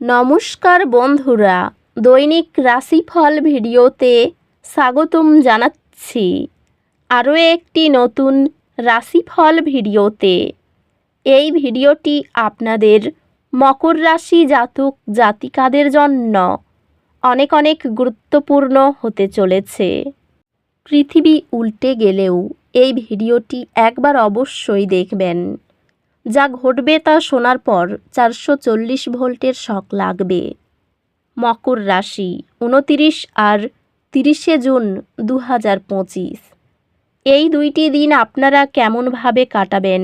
নমস্কার বন্ধুরা, দৈনিক রাশিফল ভিডিওতে স্বাগতম জানাচ্ছি। আরও একটি নতুন রাশিফল ভিডিওতে। এই ভিডিওটি আপনাদের মকর রাশি জাতক জাতিকাদের জন্য অনেক অনেক গুরুত্বপূর্ণ হতে চলেছে। পৃথিবী উল্টে গেলেও এই ভিডিওটি একবার অবশ্যই দেখবেন। যা ঘটবে তা শোনার পর চারশো চল্লিশ ভোল্টের শক লাগবে। মকর রাশি, উনতিরিশ আর তিরিশে জুন দু হাজার পঁচিশ। এই দুইটি দিন আপনারা কেমনভাবে কাটাবেন?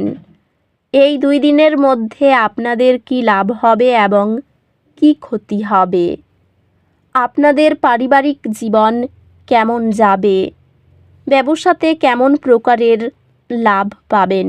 এই দুই দিনের মধ্যে আপনাদের কি লাভ হবে এবং কি ক্ষতি হবে? আপনাদের পারিবারিক জীবন কেমন যাবে? ব্যবসাতে কেমন প্রকারের লাভ পাবেন?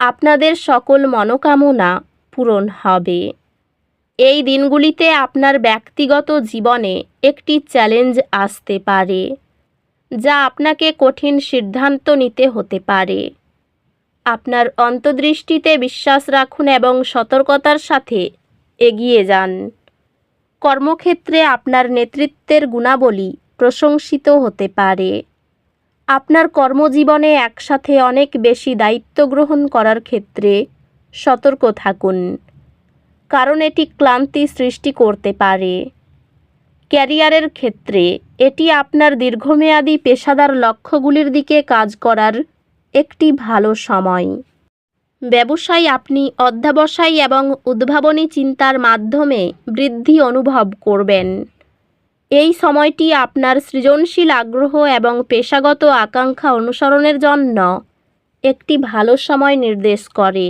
আপনাদের সকল মনোকামনা পূরণ হবে। এই দিনগুলিতে আপনার ব্যক্তিগত জীবনে একটি চ্যালেঞ্জ আসতে পারে, যা আপনাকে কঠিন সিদ্ধান্ত নিতে হতে পারে। আপনার অন্তর্দৃষ্টিতে বিশ্বাস রাখুন এবং সতর্কতার সাথে এগিয়ে যান। কর্মক্ষেত্রে আপনার নেতৃত্বের গুণাবলী প্রশংসিত হতে পারে। আপনার কর্মজীবনে একসাথে অনেক বেশি দায়িত্ব গ্রহণ করার ক্ষেত্রে সতর্ক থাকুন, কারণ এটি ক্লান্তি সৃষ্টি করতে পারে। ক্যারিয়ারের ক্ষেত্রে এটি আপনার দীর্ঘমেয়াদী পেশাদার লক্ষ্যগুলির দিকে কাজ করার একটি ভালো সময়। ব্যবসায় আপনি অধ্যাবসায় এবং উদ্ভাবনী চিন্তার মাধ্যমে বৃদ্ধি অনুভব করবেন। এই সময়টি আপনার সৃজনশীল আগ্রহ এবং পেশাগত আকাঙ্ক্ষা অনুসরণের জন্য একটি ভালো সময় নির্দেশ করে।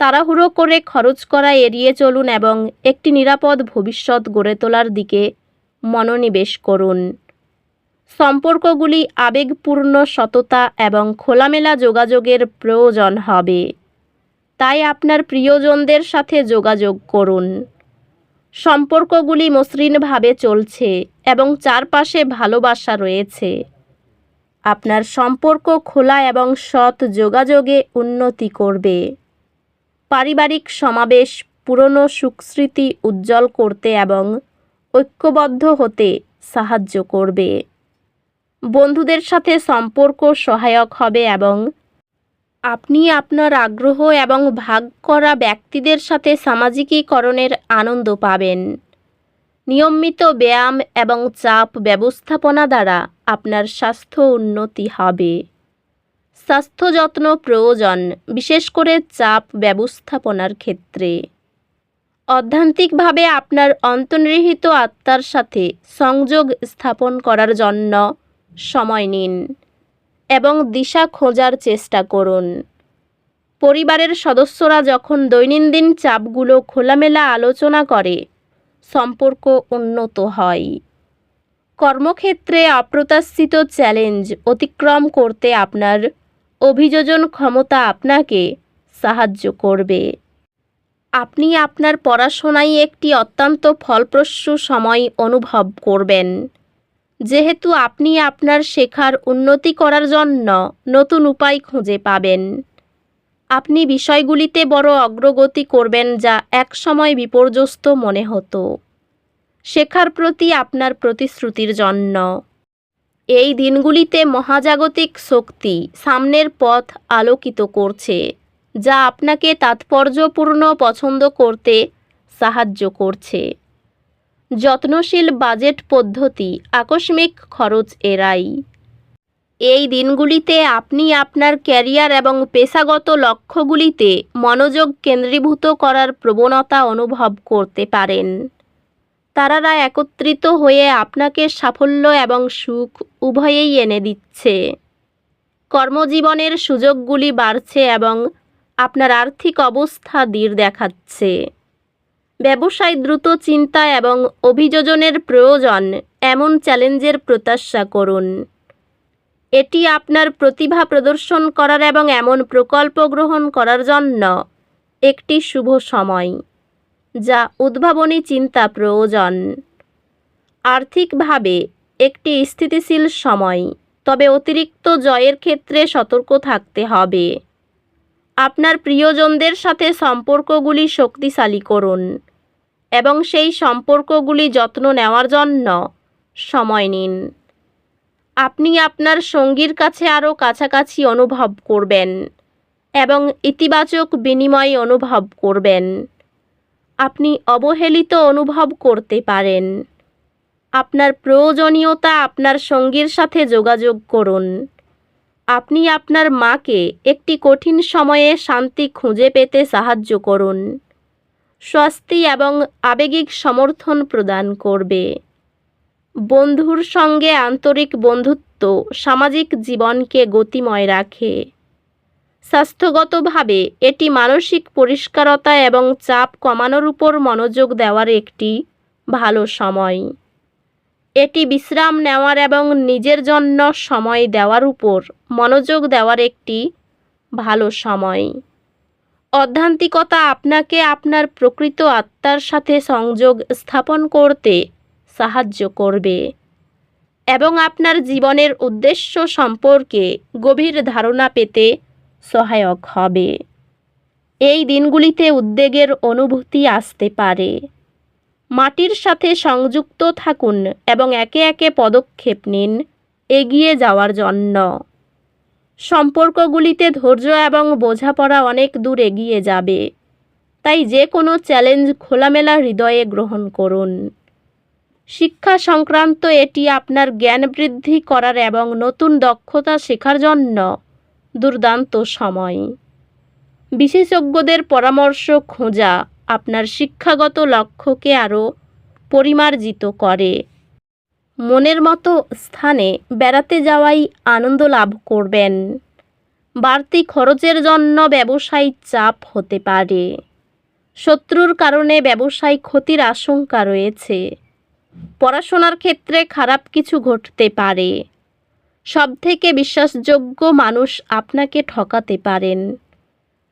তাড়াহুড়ো করে খরচ করা এড়িয়ে চলুন এবং একটি নিরাপদ ভবিষ্যৎ গড়ে তোলার দিকে মনোনিবেশ করুন। সম্পর্কগুলি আবেগপূর্ণ সততা এবং খোলামেলা যোগাযোগের প্রয়োজন হবে। তাই আপনার প্রিয়জনদের সাথে যোগাযোগ করুন। সম্পর্কগুলি মসৃণভাবে চলছে এবং চারপাশে ভালোবাসা রয়েছে। আপনার সম্পর্ক খোলা এবং সৎ যোগাযোগে উন্নতি করবে। পারিবারিক সমাবেশ, পুরনো সুখস্মৃতি উজ্জ্বল করতে এবং ঐক্যবদ্ধ হতে সাহায্য করবে। বন্ধুদের সাথে সম্পর্ক সহায়ক হবে এবং আপনি আপনার আগ্রহ এবং ভাগ করা ব্যক্তিদের সাথে সামাজিকীকরণের আনন্দ পাবেন। নিয়মিত ব্যায়াম এবং চাপ ব্যবস্থাপনা দ্বারা আপনার স্বাস্থ্য উন্নতি হবে। স্বাস্থ্য যত্ন প্রয়োজন, বিশেষ করে চাপ ব্যবস্থাপনার ক্ষেত্রে। অধ্যান্তিকভাবে আপনার অন্তর্নিহিত আত্মার সাথে সংযোগ স্থাপন করার জন্য সময় নিন। এবং দিশা খোঁজার চেষ্টা করুন। পরিবারের সদস্যরা যখন দৈনন্দিন চাপগুলো খোলামেলা আলোচনা করে, সম্পর্ক উন্নত হয়। কর্মক্ষেত্রে অপ্রত্যাশিত চ্যালেঞ্জ অতিক্রম করতে আপনার অভিযোজন ক্ষমতা আপনাকে সাহায্য করবে। আপনি আপনার পড়াশোনায় একটি অত্যন্ত ফলপ্রসূ সময় অনুভব করবেন। যেহেতু আপনি আপনার শেখার উন্নতি করার জন্য নতুন উপায় খুঁজে পাবেন। আপনি বিষয়গুলিতে বড় অগ্রগতি করবেন যা একসময় বিপর্যস্ত মনে হতো। শেখার প্রতি আপনার প্রতিশ্রুতির জন্য। এই দিনগুলিতে মহাজাগতিক শক্তি সামনের পথ আলোকিত করছে, যা আপনাকে তাৎপর্যপূর্ণ পছন্দ করতে সাহায্য করছে। যত্নশীল বাজেট পদ্ধতি, আকস্মিক খরচ এড়াই। এই দিনগুলিতে আপনি আপনার ক্যারিয়ার এবং পেশাগত লক্ষ্যগুলিতে মনোযোগ কেন্দ্রীভূত করার প্রবণতা অনুভব করতে পারেন। তারারা একত্রিত হয়ে আপনাকে সাফল্য এবং সুখ উভয়েই এনে দিচ্ছে। কর্মজীবনের সুযোগগুলি বাড়ছে এবং আপনার আর্থিক অবস্থা দৃঢ় দেখাচ্ছে। ব্যবসায় দ্রুত চিন্তা এবং অভিযোজনের প্রয়োজন, এমন চ্যালেঞ্জের প্রত্যাশা করুন। এটি আপনার প্রতিভা প্রদর্শন করার এবং এমন প্রকল্প গ্রহণ করার জন্য একটি শুভ সময়, যা উদ্ভাবনী চিন্তা প্রয়োজন। আর্থিকভাবে একটি স্থিতিশীল সময়, তবে অতিরিক্ত জয়ের ক্ষেত্রে সতর্ক থাকতে হবে। আপনার প্রিয়জনদের সাথে সম্পর্কগুলি শক্তিশালী করুন এবং সেই সম্পর্কগুলি যত্ন নেওয়ার জন্য সময় নিন। আপনি আপনার সঙ্গীর কাছে আরও কাছাকাছি অনুভব করবেন এবং ইতিবাচক বিনিময় অনুভব করবেন। আপনি অবহেলিত অনুভব করতে পারেন। আপনার প্রয়োজনীয়তা আপনার সঙ্গীর সাথে যোগাযোগ করুন। আপনি আপনার মাকে একটি কঠিন সময়ে শান্তি খুঁজে পেতে সাহায্য করুন। স্বস্তি এবং আবেগিক সমর্থন প্রদান করবে। বন্ধুর সঙ্গে আন্তরিক বন্ধুত্ব সামাজিক জীবনকে গতিময় রাখে। স্বাস্থ্যগতভাবে এটি মানসিক পরিষ্কারতা এবং চাপ কমানোর উপর মনোযোগ দেওয়ার একটি ভালো সময়। এটি বিশ্রাম নেওয়ার এবং নিজের জন্য সময় দেওয়ার উপর মনোযোগ দেওয়ার একটি ভালো সময়। অধ্যান্তিকতা আপনাকে আপনার প্রকৃত আত্মার সাথে সংযোগ স্থাপন করতে সাহায্য করবে এবং আপনার জীবনের উদ্দেশ্য সম্পর্কে গভীর ধারণা পেতে সহায়ক হবে। এই দিনগুলিতে উদ্বেগের অনুভূতি আসতে পারে। মাটির সাথে সংযুক্ত থাকুন এবং একে একে পদক্ষেপ নিন। এগিয়ে যাওয়ার জন্য। সম্পর্কগুলিতে ধৈর্য এবং বোঝাপড়া অনেক দূর এগিয়ে যাবে। তাই যে কোনো চ্যালেঞ্জ খোলামেলা হৃদয়ে গ্রহণ করুন। শিক্ষা সংক্রান্ত এটি আপনার জ্ঞান বৃদ্ধি করার এবং নতুন দক্ষতা শেখার জন্য দুর্দান্ত সময়। বিশেষজ্ঞদের পরামর্শ খোঁজা। আপনার শিক্ষাগত লক্ষ্যকে আরও পরিমার্জিত করে। মনের মতো স্থানে বেড়াতে যাওয়াই আনন্দ লাভ করবেন। বাড়তি খরচের জন্য ব্যবসায়িক চাপ হতে পারে। শত্রুর কারণে ব্যবসায় ক্ষতির আশঙ্কা রয়েছে। পড়াশোনার ক্ষেত্রে খারাপ কিছু ঘটতে পারে। সবথেকে বিশ্বাসযোগ্য মানুষ আপনাকে ঠকাতে পারেন।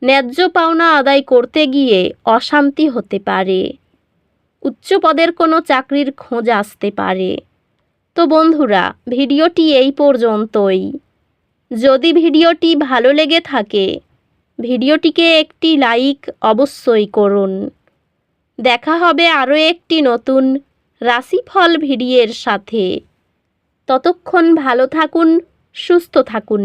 ন্যায্য পাওনা আদায় করতে গিয়ে অশান্তি হতে পারে। উচ্চ পদের কোনো চাকরির খোঁজ আসতে পারে। তো বন্ধুরা, ভিডিওটি এই পর্যন্তই। যদি ভিডিওটি ভালো লেগে থাকে, ভিডিওটিকে একটি লাইক অবশ্যই করুন। দেখা হবে আরও একটি নতুন রাশিফল ভিডিওর সাথে। ততক্ষণ ভালো থাকুন, সুস্থ থাকুন।